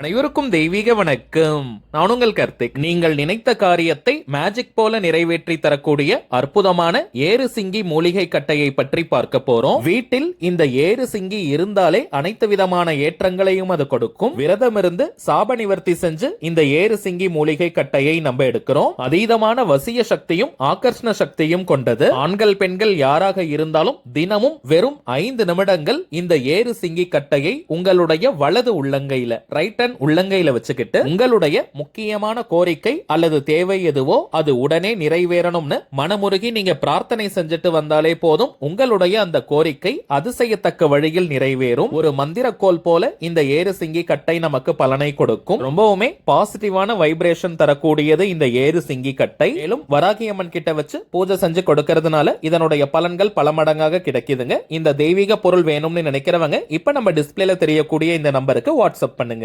அனைவருக்கும் தெய்வீக வணக்கம். நான் உங்கள் கார்த்திக். நீங்கள் நினைத்த காரியத்தை மேஜிக் போல நிறைவேற்றி தரக்கூடிய அற்புதமான ஏறு சிங்கி மூலிகை கட்டையை பற்றி பார்க்க போறோம். வீட்டில் இந்த ஏறு சிங்கி இருந்தாலே அனைத்து விதமான ஏற்றங்களையும் அது கொடுக்கும். விரதம் இருந்து சாப நிவர்த்தி செஞ்சு இந்த ஏறு சிங்கி மூலிகை கட்டையை நம்ம எடுக்கிறோம். அதீதமான வசிய சக்தியும் ஆகர்ஷண சக்தியும் கொண்டது. ஆண்கள் பெண்கள் யாராக இருந்தாலும் தினமும் வெறும் ஐந்து நிமிடங்கள் இந்த ஏறு சிங்கி கட்டையை உங்களுடைய வலது உள்ளங்கையில ரைட் பட்டன் உள்ளங்கையில வச்சுக்கிட்டு உங்களுடைய முக்கியமான கோரிக்கை அல்லது தேவை எதுவோ அது உடனே நிறைவேறணும்னு மனமுருகி நீங்க பிரார்த்தனை செஞ்சுட்டு வந்தாலே போதும். உங்களுடைய அந்த கோரிக்கை அதிசயத்தக்க வழியில் நிறைவேறும். ஒரு மந்திரக்கோல் போல இந்த ஏறு சிங்கி கட்டை நமக்கு பலனை கொடுக்கும். ரொம்பவுமே பாசிட்டிவான வைப்ரேஷன் தரக்கூடியது இந்த ஏறு சிங்கி கட்டை. மேலும் வராகியம்மன் கிட்ட வச்சு பூஜை செஞ்சு கொடுக்கறதுனால இதனுடைய பலன்கள் பல மடங்காக கிடைக்குதுங்க. இந்த தெய்வீக பொருள் வேணும்னு நினைக்கிறவங்க இப்ப நம்ம டிஸ்பிளேல தெரியக்கூடிய இந்த நம்பருக்கு வாட்ஸ்அப் பண்ணுங்க.